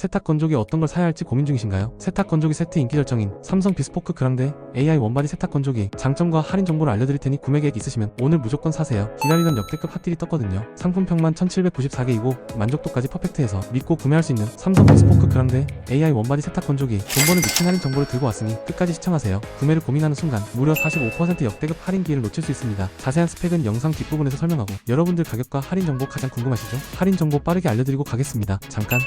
세탁 건조기 어떤 걸 사야 할지 고민 중이신가요? 세탁 건조기 세트 인기 절정인 삼성 비스포크 그랑데 AI 원바디 세탁 건조기 장점과 할인 정보를 알려드릴 테니 구매 계획 있으시면 오늘 무조건 사세요. 기다리던 역대급 핫딜이 떴거든요. 상품평만 1794개이고 만족도까지 퍼펙트해서 믿고 구매할 수 있는 삼성 비스포크 그랑데 AI 원바디 세탁 건조기 돈 버는 미친 할인 정보를 들고 왔으니 끝까지 시청하세요. 구매를 고민하는 순간 무려 45% 역대급 할인 기회를 놓칠 수 있습니다. 자세한 스펙은 영상 뒷부분에서 설명하고 여러분들 가격과 할인 정보 가장 궁금하시죠? 할인 정보 빠르게 알려드리고 가겠습니다. 잠깐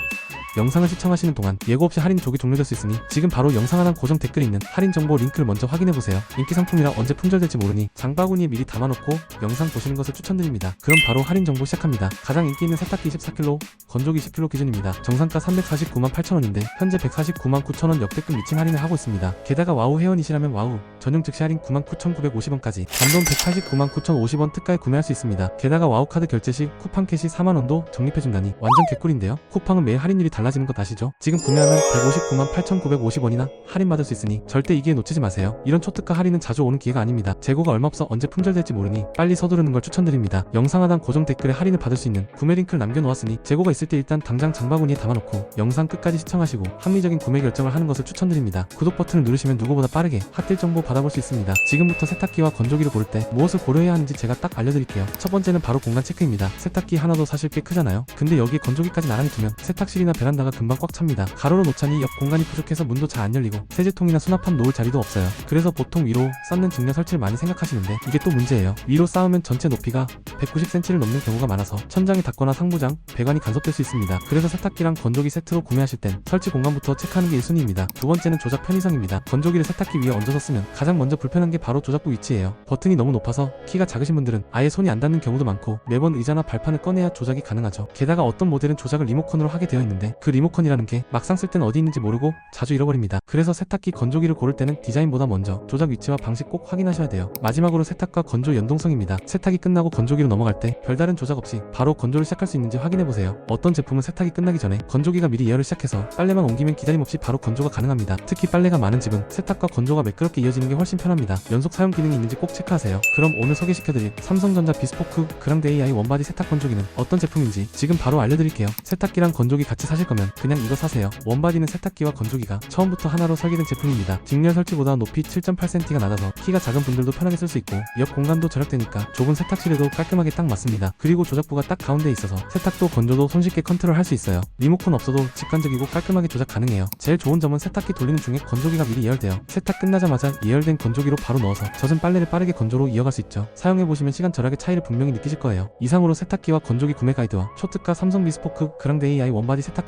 영상을 시청하시는 동안 예고 없이 할인 조기 종료될 수 있으니 지금 바로 영상 하단 고정 댓글에 있는 할인 정보 링크를 먼저 확인해보세요. 인기 상품이라 언제 품절될지 모르니 장바구니에 미리 담아놓고 영상 보시는 것을 추천드립니다. 그럼 바로 할인 정보 시작합니다. 가장 인기 있는 세탁기 24kg, 건조기 10kg 기준입니다. 정상가 349만 8천원인데 현재 149만 9천원 역대급 미친 할인을 하고 있습니다. 게다가 와우 회원이시라면 와우 전용 즉시 할인 9만 9,950원까지 단돈 189만 9,050원 특가에 구매할 수 있습니다. 게다가 와우 카드 결제 시 쿠팡 캐시 4만원도 적립해준다니 완전 개꿀인데요. 쿠팡은 매일 할인율이 달라 지는 것 아시죠? 지금 구매하면 159만 8,950원이나 할인받을 수 있으니 절대 이 기회 놓치지 마세요. 이런 초특가 할인은 자주 오는 기회가 아닙니다. 재고가 얼마 없어 언제 품절될지 모르니 빨리 서두르는 걸 추천드립니다. 영상 하단 고정 댓글에 할인을 받을 수 있는 구매 링크를 남겨놓았으니 재고가 있을 때 일단 당장 장바구니에 담아놓고 영상 끝까지 시청하시고 합리적인 구매 결정을 하는 것을 추천드립니다. 구독 버튼을 누르시면 누구보다 빠르게 핫딜 정보 받아볼 수 있습니다. 지금부터 세탁기와 건조기를 고를 때 무엇을 고려해야 하는지 제가 딱 알려드릴게요. 첫 번째는 바로 공간 체크입니다. 세탁기 하나도 사실 꽤 크잖아요. 근데 여기에 건조기까지 나란히 두면 세탁실이나 베란다 가 금방 꽉 찹니다. 가로로 놓자니 옆 공간이 부족해서 문도 잘 안 열리고 세제통이나 수납함 놓을 자리도 없어요. 그래서 보통 위로 쌓는 중량 설치를 많이 생각하시는데 이게 또 문제예요. 위로 쌓으면 전체 높이가 190cm를 넘는 경우가 많아서 천장이 닿거나 상부장, 배관이 간섭될 수 있습니다. 그래서 세탁기랑 건조기 세트로 구매하실 땐 설치 공간부터 체크하는 게 1순위입니다. 두 번째는 조작 편의성입니다. 건조기를 세탁기 위에 얹어서 쓰면 가장 먼저 불편한 게 바로 조작부 위치예요. 버튼이 너무 높아서 키가 작으신 분들은 아예 손이 안 닿는 경우도 많고 매번 의자나 발판을 꺼내야 조작이 가능하죠. 게다가 어떤 모델은 조작을 리모컨으로 하게 되어 있는데 그 리모컨이라는 게 막상 쓸땐 어디 있는지 모르고 자주 잃어버립니다. 그래서 세탁기 건조기를 고를 때는 디자인보다 먼저 조작 위치와 방식 꼭 확인하셔야 돼요. 마지막으로 세탁과 건조 연동성입니다. 세탁이 끝나고 건조기로 넘어갈 때 별다른 조작 없이 바로 건조를 시작할 수 있는지 확인해 보세요. 어떤 제품은 세탁이 끝나기 전에 건조기가 미리 예열을 시작해서 빨래만 옮기면 기다림 없이 바로 건조가 가능합니다. 특히 빨래가 많은 집은 세탁과 건조가 매끄럽게 이어지는 게 훨씬 편합니다. 연속 사용 기능이 있는지 꼭 체크하세요. 그럼 오늘 소개시켜드릴 삼성전자 비스포크 그랑데 AI 원바디 세탁 건조기는 어떤 제품인지 지금 바로 알려드릴게요. 세탁기랑 건조기 같이 사실 거면 그냥 이거 사세요. 원바디는 세탁기와 건조기가 처음부터 하나로 설계된 제품입니다. 직렬 설치보다 높이 7.8cm가 낮아서 키가 작은 분들도 편하게 쓸 수 있고 옆 공간도 절약되니까 좁은 세탁실에도 깔끔하게 딱 맞습니다. 그리고 조작부가 딱 가운데 있어서 세탁도 건조도 손쉽게 컨트롤 할 수 있어요. 리모컨 없어도 직관적이고 깔끔하게 조작 가능해요. 제일 좋은 점은 세탁기 돌리는 중에 건조기가 미리 예열돼요. 세탁 끝나자마자 예열된 건조기로 바로 넣어서 젖은 빨래를 빠르게 건조로 이어갈 수 있죠. 사용해보시면 시간 절약의 차이를 분명히 느끼실 거예요. 이상으로 세탁기와 건조기 구매 가이드와 초특가 삼성 비스포크 그랑데 AI 원바디 세탁